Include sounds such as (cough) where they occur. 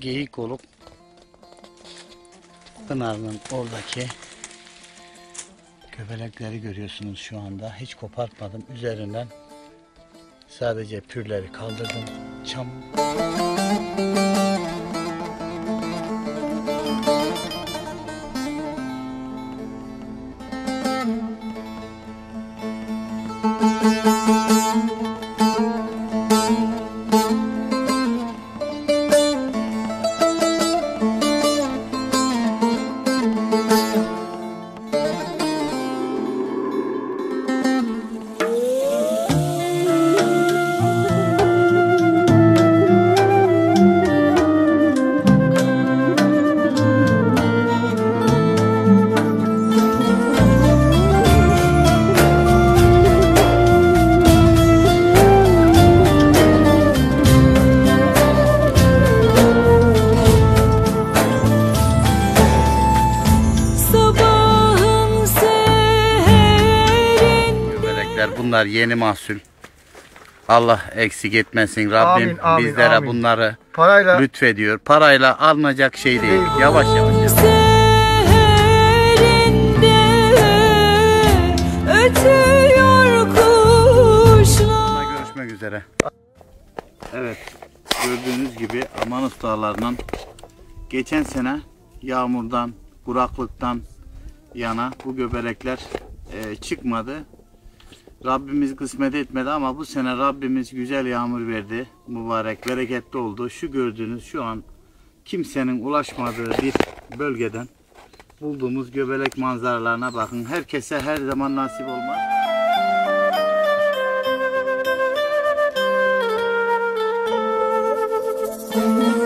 Geyik olup Pınar'ın oradaki köpelekleri görüyorsunuz şu anda. Hiç kopartmadım. Üzerinden sadece pürleri kaldırdım. Çam. Müzik göbelekler bunlar yeni mahsul. Allah eksik etmesin. Rabbim Amin, amin, bizlere amin. bunları Parayla lütfediyor. Parayla alınacak şey değil. Yavaş yavaş. seherinde ötüyor kuşlar. Sonra görüşmek üzere. Evet. Gördüğünüz gibi Amanus dağlarından geçen sene yağmurdan, kuraklıktan yana bu göbelekler e, çıkmadı. Rabbimiz kısmet etmedi ama bu sene Rabbimiz güzel yağmur verdi. Mübarek, bereketli oldu. Şu gördüğünüz şu an kimsenin ulaşmadığı bir bölgeden bulduğumuz göbelek manzaralarına bakın. Herkese her zaman nasip olmaz. Müzik (laughs)